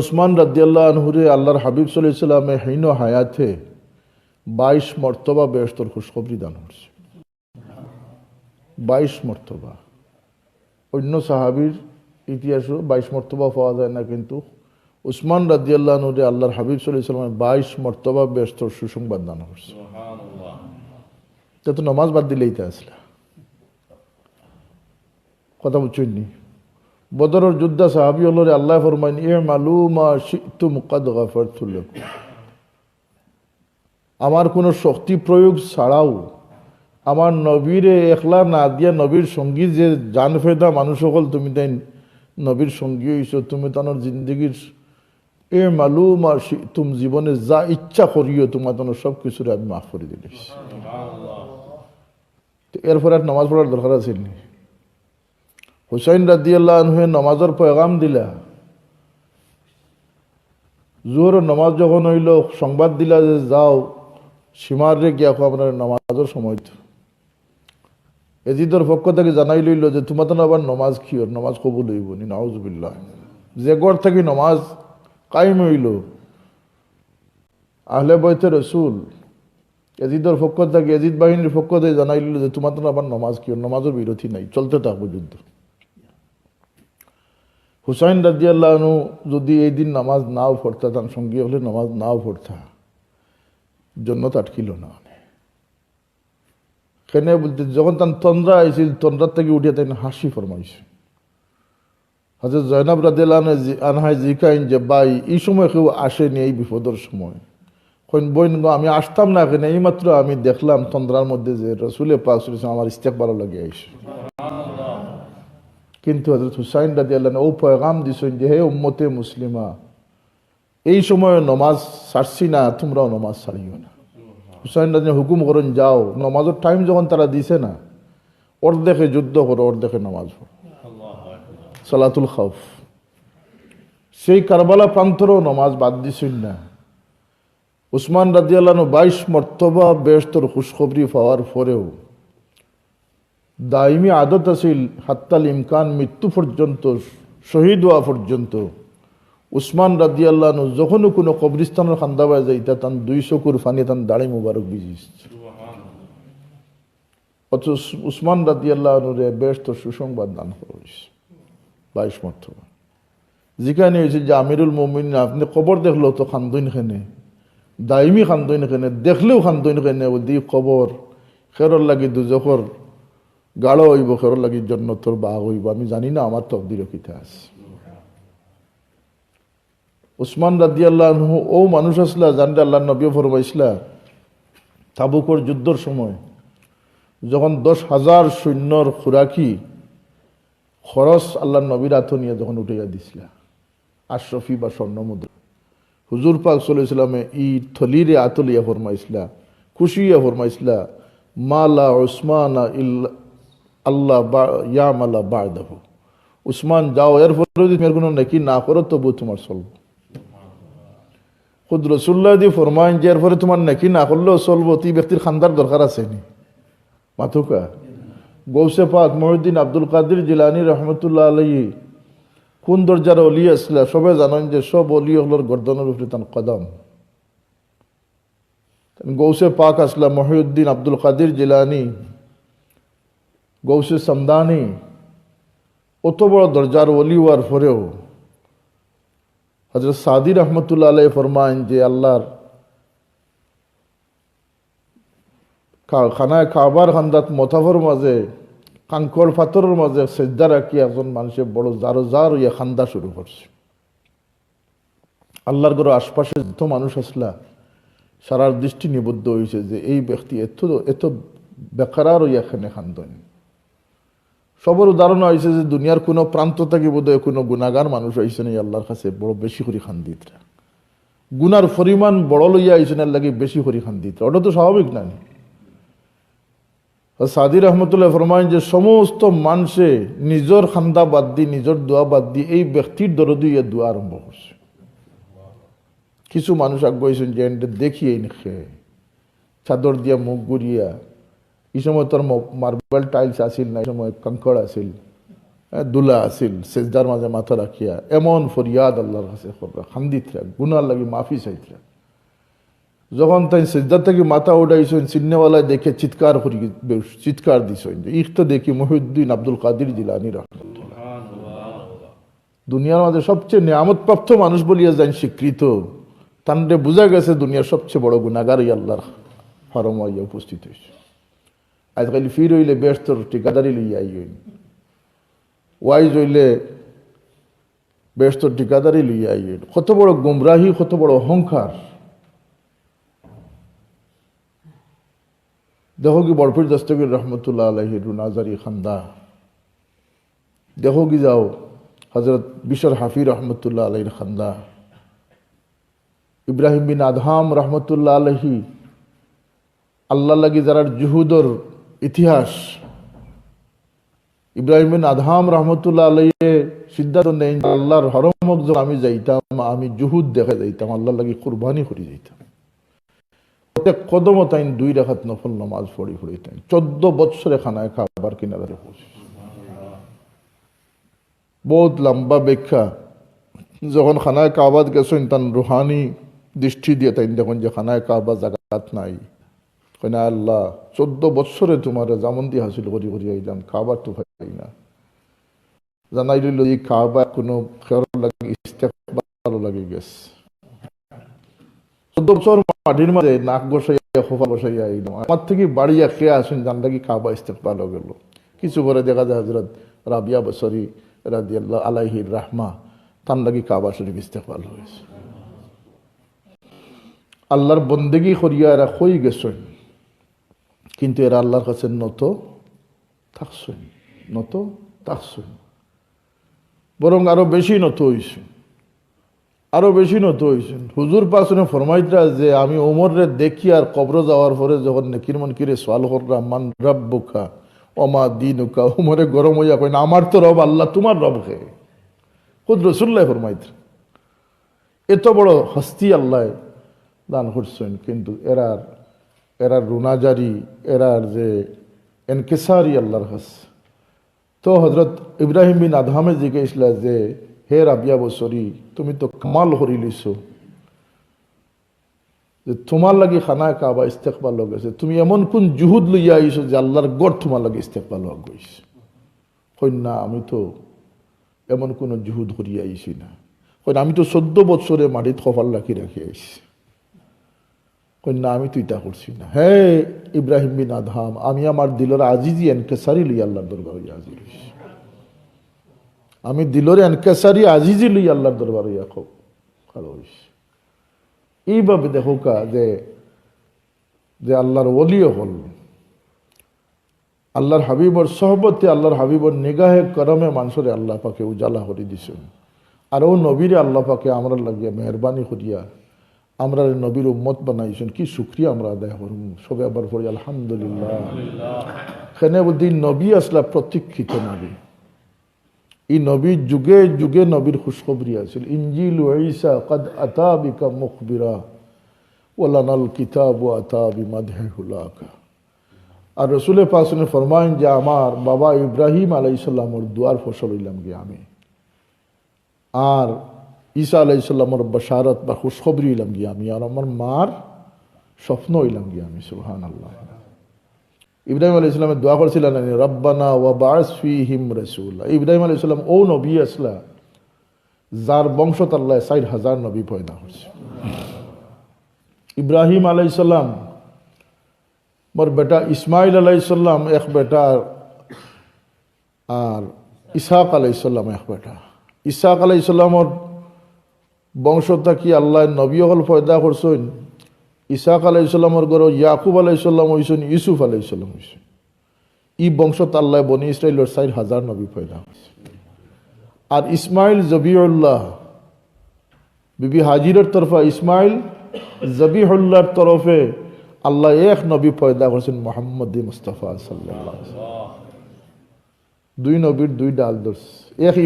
উসমান রাদিয়াল্লাহ আনহুরে আল্লাহর হাবিব সাল্লামে হীন হায়াতে বাইশ মর্তবা বেহস্তর খুশখবরি দান করছে। বাইশ মর্তবা। অন্য সাহাবির ইতিহাসও বাইশ মর্তবা পাওয়া যায় না, কিন্তু উসমান রাদিয়াল্লাহ আনহুরে আল্লাহর হাবিব সাল্লামে বাইশ মর্তবা বেহস্তর সুসংবাদ দান করছে। তা তো নমাজ বাদ দিলেই তা আসলে। কথা বুঝছেননি বদরের যোদ্ধা সাহাবি হলরে আল্লাহ ফরমাইন এ মালুমা শিতু মুকাদ আমার কোনো শক্তি প্রয়োগ ছাড়াও আমার নবীরে একলা না দিয়া নবীর সঙ্গী যে জান ফেদা মানুষ সকল, তুমি তাই নবীর সঙ্গী হইছ, তুমি তানোর জিন্দগির এ মালুম আর তুমি জীবনে যা ইচ্ছা করিও, তোমার তানোর সব কিছুরে আমি মাফ করে দিলিস এরপরে আর নামাজ পড়ার দরকার আছে হুসাইন রাদিয়াল্লাহ আনহু নমাজের পয়গাম দিলা। জোহর নমাজ যখন হইল, সংবাদ দিলা যে যাও, সীমার রে গিয়া আপনার নমাজের সময় তো। এজিদর পক্ষ থেকে জানাই লইল যে তোমার তো আবার নমাজ কি ওর? নমাজ কবুল হইব নি, নাউজবিল্লাহ। যে গড় থেকে নমাজ কায়েম হইল, আহলে বইতে রসুল, এজিদর পক্ষ থেকে, এজিদ বাহিনীর পক্ষ থেকে জানাই লইল যে তোমার তো আবার নমাজ কি ওর? নমাজের বিরতি নাই, চলতে থাকব যুদ্ধ হুসাইন রাজিয়াল্লাহনু যদি এই দিন নামাজ নাও পড়তা, তার সঙ্গী হলে নামাজ নাও পড়তা। জন্য আটকিল না কেনে বলতে, যখন তার তন্দ্রা আইছিল, তন্দ্রার থেকে উঠিয়ে তাই হাসি ফরমাইছে। হাজর জয়নাব রাদিয়াল্লাহ আনহাই জিকাইন যে বাই এই সময় কেউ আসেনি এই বিপদের সময়। কইন বইন আমি আসতাম না কেন এইমাত্র আমি দেখলাম তন্দ্রার মধ্যে যে রসুলে পাক আমার ইস্তেক ভালো লাগে আইসে। কিন্তু হজরত হুসাইন রাজি আল্লাহ ও পয়গাম দিছেন যে, হে উম্মতে মুসলিমা, এই সময় নমাজ ছাড়ছি না, তোমরাও নমাজ ছাড়িও না। হুসাইন রাজি হুকুম করেন, যাও। নমাজের টাইম যখন তারা দিছে না, অর্ধেকে যুদ্ধ করো, অর্ধেকে নমাজ পড়ো। সালাতুল খাউফ। সেই কারবালা প্রান্তরও নমাজ বাদ দিছেন না। উসমান রাজি আল্লাহ বাইশ মর্তবা বেস্তর খুশখবরি পাওয়ার পরেও দাইমি আদত আছিল হাত্তাল ইমকান মৃত্যু পর্যন্ত, শহীদ হওয়া পর্যন্ত। উসমান রাদি আল্লাহ যখনও কোনো কবরিস্তানের খান্দাবায় যাইতা তান দুই চকুর ফানি তান দাড়ি মুবারক বিজিস। অথচ উসমান রাদি আল্লাহরে বেশ তো সুসংবাদ দান করিস। বাইশ মর্তবা। যেখানে হয়েছে যে, আমিরুল মমিন আপনি কবর দেখল তো খান্দইন খেনে দাইমি খান্দইন খেনে দেখলেও খান্দইন খেনে দি কবর, খেরর লাগি দুজখর গাঢ় হইব খের লাগি জন্নতর বাঘ হইব। আমি জানি না আমার তকদির কিতা আছে। উসমান রাদি আল্লাহ ও মানুষ আসলা জানতে আল্লাহ নবী ফরমাইসলা তাবুকর যুদ্ধর সময়, যখন দশ হাজার সৈন্যর খুরাকি খরচ আল্লাহ নবীর আত নিয়ে যখন উঠাইয়া দিছিলা আশরফি বা স্বর্ণ মুদ্রা হুজুর পাক সাল্লামে ই থলিরে আতলিয়া ফরমাইসলা খুশিয়া ফরমাইসলা মালা উসমানা ইল্লা আল্লাহ ইয়াম আল্লাহ বাদাহু। উসমান, যাও, এর ফলে যদি মেয়ের কোনো নাকি না করো তবু তোমার চলবো। খুদ রসুল্লাহ দি ফরমাইন যে, এর ফলে তোমার নাকি না করলেও চলবো তুই ব্যক্তির খান্দার দরকার আছে নি। মাথুকা। গৌসে পাক মহিউদ্দিন আব্দুল কাদির জিলানি রহমতুল্লাহ আলহী কোন দরজার অলি আসলা সবাই জানেন যে, সব অলি হলোর গর্দনের উপরে তার কদম। গৌসে পাক আসলা মহিউদ্দিন আব্দুল কাদির জিলানি গৌসে সমদানি, অত বড় দরজার অলি হওয়ার পরেও হজরত সাদি রহমতুল্লাহ আলাই যে আল্লাহর খানায় খাবার খান্দাত মথাফর মাঝে, কাঙ্কর পাথরের মাঝে সেজদা রাখি একজন মানুষের বড় জারো জার ইয়ে খান্দা শুরু করছে। আল্লাহর গরো আশপাশে যত মানুষ আসলা, সারার দৃষ্টি নিবদ্ধ হয়েছে যে এই ব্যক্তি এত এত বেকার এখানে খান্দন। সবর উদাহরণ হয়েছে যে দুনিয়ার কোনো প্রান্ত থেকে বোধ হয় কোনো গুণাগার মানুষ হয়েছে না আল্লাহর কাছে বড় বেশি করি খান্দিতরা গুনার পরিমাণ বড় লইয়া আইসেন লাগে বেশি করি খান্দিতরা ওটা তো স্বাভাবিক না সাদি রহমতুল্লাহ ফরমাইন যে সমস্ত মানুষে নিজের খান্দা বাদ দি নিজের দোয়া বাদ দি এই ব্যক্তির দরদি ইয়ে দোয়া আরম্ভ করছে। কিছু মানুষ আগ্রহীছেন যে দেখিয়ে খেয়ে চাদর দিয়া মুখ গুড়িয়া এই সময় তোর মার্বেল টাইলস আসিল না, এই সময় কঙ্কড় আসিল দুলা আছিল সেজদার মাঝে মাথা রাখিয়া, এমন ফরিয়াদ আল্লাহর কাছে করবা, খান্দিত রাখ গুনার লাগি মাফি চাইত যখন তাই সেজদার থেকে মাথা উঠাইছেন চিন্নেওয়ালায় দেখে চিৎকার করি চিৎকার দিছেন ইখ তো দেখি মহিউদ্দিন আব্দুল কাদির জিলানি রহমতুল্লাহ। দুনিয়ার মাঝে সবচেয়ে নিয়ামত প্রাপ্ত মানুষ বলিয়া যান স্বীকৃত তান্ডে বোঝা গেছে দুনিয়ার সবচেয়ে বড় গুণাগার আল্লাহর হরম হইয়া উপস্থিত হয়েছে আজকাল ফির হইলে ব্যস্ত ঠিকাদারি লইয়া আইন ওয়াইজ হইলে ব্যস্ত ঠিকাদারি লইয়া আইন কত বড় গুমরাহি কত বড় অহংকার দেখো কি বরফির দস্তগীর রহমতুল্লাহ আলহির রুনাজারি খান্দা দেখো কি যাও হজরত বিশর হাফি রহমতুল্লাহ আলহির খান্দা ইব্রাহিম বিন আদহাম রহমতুল্লাহ আলহি আল্লাহ লাগি যারা জুহুদর ইতিহাস। ইব্রাহিম বিন আদহাম রহমতুল্লাহ আলহিয়ে সিদ্ধান্ত নেই আল্লাহর হরমক যখন আমি যাইতাম, আমি জুহুদ দেখে যাইতাম আল্লাহ লাগি কুরবানি করে যাইতাম। প্রত্যেক কদম তাই দুই রেখাত নফল নামাজ পড়ি পড়ি তাই চোদ্দ বৎসরে খানায় খাবার কিনারে বহুত লম্বা ব্যাখ্যা। যখন খানায় কাবাদ গেছেন, তান রুহানি দৃষ্টি দিয়ে তাই দেখুন যে খানায় কাবা জাগাত নাই। কইনা আল্লাহ, চোদ্দ বৎসরে তোমার যেমন দিয়ে হাসিল করি করি, আইলাম, খাবার তো পাই না। জানাই দিল এই কাবা কোনো খেয়াল লাগে গেছে। চোদ্দ বছর মাটির মাঝে নাক বসাইয়া খোফা বসাইয়া আইলাম। আমার থেকে বাড়িয়া খেয়ে আসেন জানটা কি কাবা ইস্তেকবার গেল? কিছু পরে দেখা যায় হজরত রাবিয়া বসরি রাজি আল্লাহ আলাইহির রাহমা, তার লাগি কাবা শরীফ ইস্তেকবাল হয়েছে। আল্লাহর বন্দেগি করিয়া এরা হই গেছেন? কিন্তু এরা আল্লাহর কাছে নত থাকছেন নত থাকছেন বরং আরও বেশি নত হইছেন আরও বেশি নত হইছেন হুজুর পাশনে ফরমাইতরা যে, আমি ওমরে দেখি আর কবর যাওয়ার পরে যখন নেকির মন কিরে সোয়াল করলাম মান রব্বুকা, ওমা দিনুকা? উমরে গরম হইয়া কই না, আমার তো রব আল্লাহ, তোমার রব হে খুদ রসুল্লাহ ফরমাইতরা, এত বড় হস্তি আল্লাহ দান করছেন, কিন্তু এরার এরার রুনাজারি, এরার যে এনকেসারি আল্লাহর হাস। তো হজরত ইব্রাহিম বিন আদহামে জিজ্ঞেসলা যে, হে রাবিয়া বসরি তুমি তো কামাল হরি লিছ। যে তোমার লাগি খানায় কাবা ইস্তেকবাল গেছে। তুমি এমন কোন জুহুদ লইয়া আইছো যে আল্লাহর গড় তোমার লাগে ইস্তেকবাল গেছে? কন্যা আমি তো এমন কোনো জুহুদ করিয়া আইছি না। আমি তো চোদ্দ বছরে মাটিত কপাল রাখি রাখি আইছি। কন্যা আমি তো ইটা করছি না। হে ইব্রাহিম বিন আদহাম, আমি আমার দিলের আজিজি এনকেসারি লই আল্লাহর দরবার হাজির আমি দিলরে এনকেসারি, আজিজি লই আল্লাহর খুব ভালো হইছি। এইভাবে দেখো কা যে যে আল্লাহর ওলিও হল। আল্লাহর হাবিবর সহবতে, আল্লাহর হাবিবর নিগাহে, করমে মানুষরে আল্লাহ পাকে উজালা করে দিছেন। আর ও নবীরে আল্লাহ পাকে আমরা লাগিয়া মেহরবানি করিয়া আমরা নবীর উম্মত বানাইছেন, কি শুক্রিয়া আমরা আদায় করুন সবে আবার পড়ি, আলহামদুলিল্লাহ। খেনে বলতে নবী আসলা প্রতীক্ষিত নবী। এই নবীর যুগে যুগে নবীর খুশখবরি আছিল। ইঞ্জিল ঈসা কদ আতা বিকা মুখবিরা ওলানাল কিতাব আতা বিমাদহে হুলাকা। আর রসুলের পাশনে ফরমাইন যে, আমার বাবা ইব্রাহিম আলাইসাল্লামর দুয়ার ফসল হইলাম গিয়ে আমি। আর ঈসা আলাইসাল্লামর বসারত বা খুশখবরি হইলাম গিয়ে আমি আর আমার মার স্বপ্ন হইলাম গিয়ে আমি সুহান আল্লাহ ইব্রাহিম আলী ইসলামের দোয়া করছিলেন রব্বানা ওয়া বাস ফি হিম রসুল। ইব্রাহিম আলী ইসলাম ও নবী, আসলা, যার বংশ তাল্লাহ ষাট হাজার নবী পয়দা করছে ইব্রাহিম আলাইসাল্লাম মোর বেটা ইসমাইল আলাইসাল্লাম এক বেটা, আর ইসাক আলাইসাল্লাম এক বেটা। ইসাক আলাইসাল্লামর বংশ থাকি আল্লাহ নবী হল পয়দা করছেন? ইসাক আলাইসাল্লামর গর ইয়াকুব আলাইসাল্লাম হয়েছেন ইউসুফ আলাইসাল্লাম হয়েছেন ই বংশত আল্লাহ বনি ইসরায়েলের চার হাজার নবী ফয়দা হয়েছে আর ইসমাইল জবিউল্লাহ, বিবি হাজিরের তরফা, ইসমাইল জবিহুল্লাহর তরফে আল্লাহ এক নবী পয়দা করছেন, মোহাম্মদ মুস্তফা সাল্লাহ দুই নবীর দুই ডাল দর্শ এক